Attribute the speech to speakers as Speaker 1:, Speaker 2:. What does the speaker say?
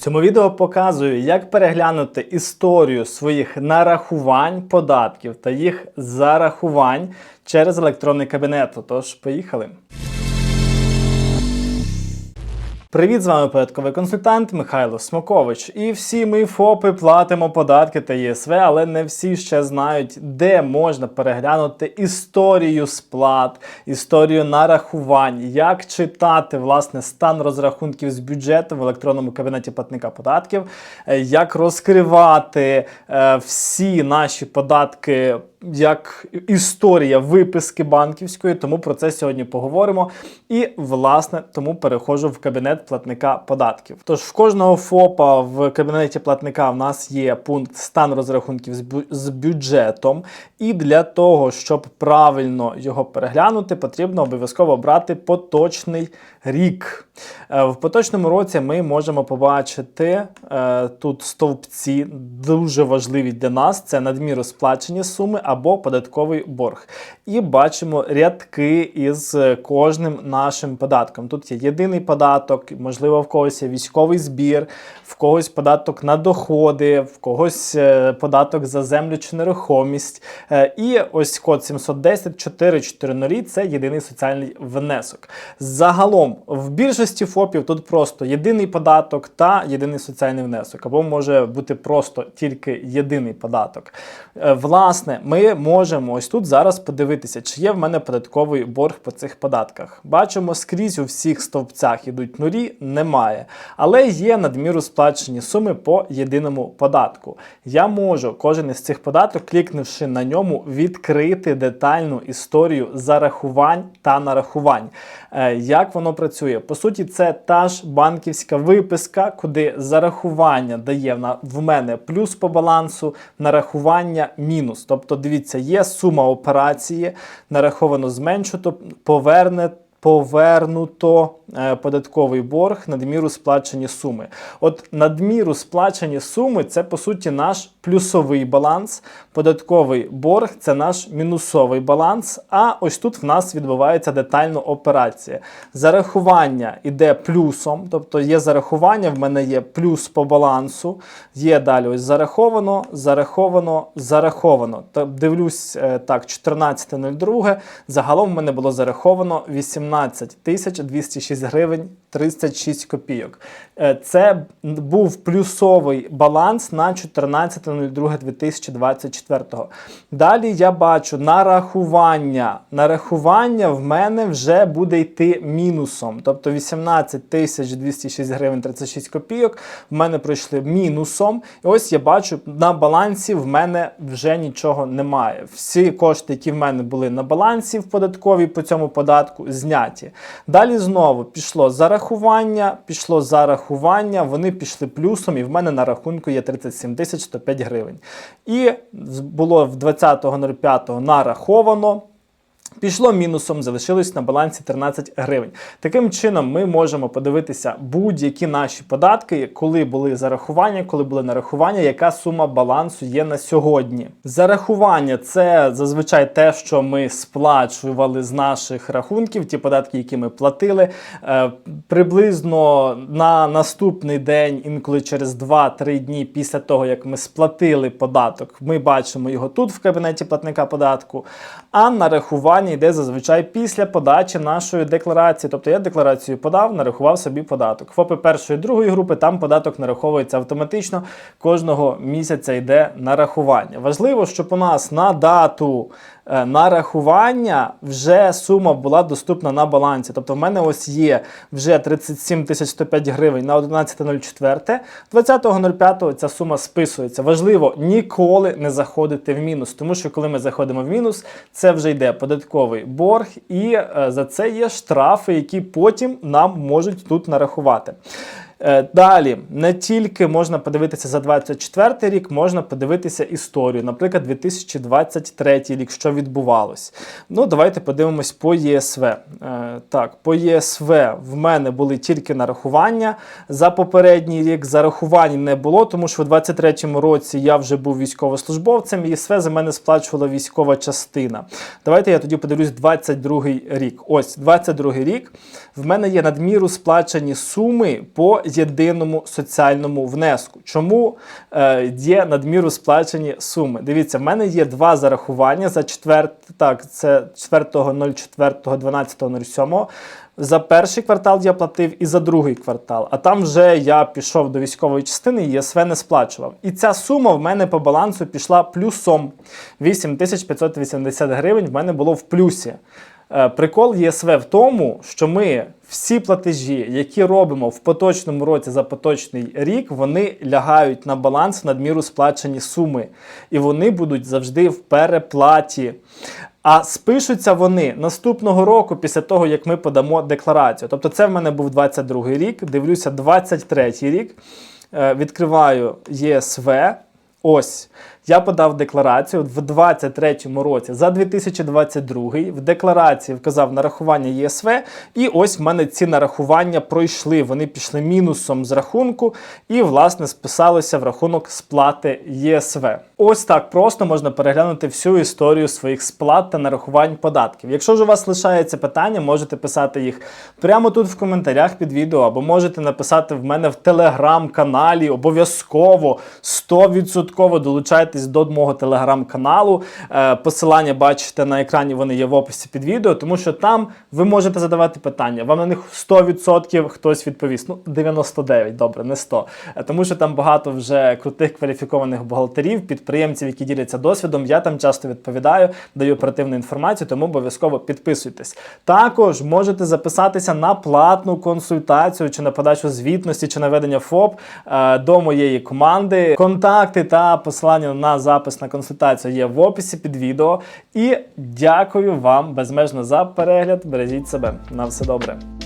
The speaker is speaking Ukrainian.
Speaker 1: цьому відео показую, як переглянути історію своїх нарахувань податків та їх зарахувань через електронний кабінет. Тож, поїхали. Привіт, з вами порядковий консультант Михайло Смокович. І всі ми ФОПи платимо податки та ЄСВ, але не всі ще знають, де можна переглянути історію сплат, історію нарахувань, як читати власне стан розрахунків з бюджету в електронному кабінеті платника податків, е, як розкривати е, всі наші податки як історія виписки банківської, тому про це сьогодні поговоримо. І, власне, тому переходжу в кабінет платника податків. Тож в кожного ФОПа в кабінеті платника в нас є пункт стан розрахунків з з бюджетом. І для того, щоб правильно його переглянути, потрібно обов'язково обрати поточний рік. Е, В поточному році ми можемо побачити е, тут стовпці дуже важливі для нас: це надміру сплачені суми або податковий борг. І бачимо рядки із кожним нашим податком. Тут є єдиний податок, можливо, в когось є військовий збір, в когось податок на доходи, в когось е, податок за землю чи нерухомість. Е, І ось код 710 440 – це єдиний соціальний внесок. Загалом в більшості ФОПів тут просто єдиний податок та єдиний соціальний внесок, або може бути просто тільки єдиний податок. Е, Власне, ми можемо ось тут зараз подивитися, чи є в мене податковий борг по цих податках. Бачимо, скрізь у всіх стовпцях ідуть нулі, немає. Але є надміру сплачені суми по єдиному податку. Я можу кожен із цих податків, клікнувши на ньому, відкрити детальну історію зарахувань та нарахувань. Е, Як воно працює? По суті, це та ж банківська виписка, куди зарахування дає в мене плюс по балансу, нарахування мінус. Тобто, дивіться, є сума операції, нараховано зменшено, поверне. Повернуто е, податковий борг надміру сплачені суми. От надміру сплачені суми це по суті наш плюсовий баланс, податковий борг це наш мінусовий баланс. А ось тут в нас відбувається детально операція. Зарахування йде плюсом, тобто є зарахування, в мене є плюс по балансу, є далі ось зараховано, зараховано, зараховано. Дивлюсь е, так, 14.02. Загалом в мене було зараховано 18 тисяч 206 гривень 36 копійок. Е, Це був плюсовий баланс на 14.02.2024. Далі я бачу нарахування. Нарахування в мене вже буде йти мінусом. Тобто 18 тисяч 206 гривень 36 копійок в мене пройшли мінусом. І ось я бачу, на балансі в мене вже нічого немає. Всі кошти, які в мене були на балансі в податковій по цьому податку, зняті. Далі знову пішло зарахування, пішло зарахування, вони пішли плюсом, і в мене на рахунку є 37 тисяч 105 гривень. І було в 20.05 нараховано. Пішло мінусом, залишилось на балансі 13 гривень. Таким чином, ми можемо подивитися будь-які наші податки, коли були зарахування, коли були нарахування, яка сума балансу є на сьогодні. Зарахування це зазвичай те, що ми сплачували з наших рахунків, ті податки, які ми платили. Е, приблизно на наступний день, інколи через 2-3 дні після того, як ми сплатили податок, ми бачимо його тут в кабінеті платника податку. А нарахування йде зазвичай після подачі нашої декларації. Тобто я декларацію подав, нарахував собі податок. ФОПи першої і другої групи там податок нараховується автоматично. Кожного місяця йде нарахування. Важливо, щоб у нас на дату е, нарахування вже сума була доступна на балансі. Тобто в мене ось є вже 37 тисяч 105 гривень на 11.04. 20.05 ця сума списується. Важливо ніколи не заходити в мінус, тому що коли ми заходимо в мінус, це вже йде податковий борг, і е, за це є штрафи, які потім нам можуть тут нарахувати. Е, Далі не тільки можна подивитися за 24 рік, можна подивитися історію, наприклад, 2023 рік, що відбувалось. Ну, давайте подивимось по ЄСВ. Е, Так, по ЄСВ в мене були тільки нарахування. За попередній рік зарахувань не було, тому що у 23-му році я вже був військовослужбовцем, ЄСВ за мене сплачувала військова частина. Давайте я тоді подивлюсь 22 рік. Ось 22 рік. В мене є надміру сплачені суми по єдиному соціальному внеску. Чому е, є надміру сплачені суми? Дивіться, в мене є два зарахування за четвер... так, це 4.04.12.07. За перший квартал я платив і за другий квартал. А там вже я пішов до військової частини і ЄСВ не сплачував. І ця сума в мене по балансу пішла плюсом 8580 гривень. В мене було в плюсі. Е, Прикол ЄСВ в тому, що ми всі платежі, які робимо в поточному році за поточний рік, вони лягають на баланс надміру сплачені суми, і вони будуть завжди в переплаті. А спишуться вони наступного року після того, як ми подамо декларацію. Тобто, це в мене був 22 рік. Дивлюся, 23 рік. Е, Відкриваю ЄСВ. Ось я подав декларацію в 2023 році за 2022. В декларації вказав нарахування ЄСВ, і ось в мене ці нарахування пройшли. Вони пішли мінусом з рахунку і, власне, списалися в рахунок сплати ЄСВ. Ось так просто можна переглянути всю історію своїх сплат та нарахувань податків. Якщо ж у вас лишається питання, можете писати їх прямо тут в коментарях під відео, або можете написати в мене в телеграм-каналі. Обов'язково 100% долучайтесь до мого телеграм-каналу. Е, Посилання бачите на екрані, вони є в описі під відео, тому що там ви можете задавати питання. Вам на них 100% хтось відповість. Ну, 99, добре, не 100. Е, Тому що там багато вже крутих кваліфікованих бухгалтерів, підприємців, які діляться досвідом. Я там часто відповідаю, даю оперативну інформацію, тому обов'язково підписуйтесь. Також можете записатися на платну консультацію чи на подачу звітності, чи на ведення ФОП е, до моєї команди. Контакти та посилання на запис на консультацію є в описі під відео. І дякую вам безмежно за перегляд. Бережіть себе. На все добре.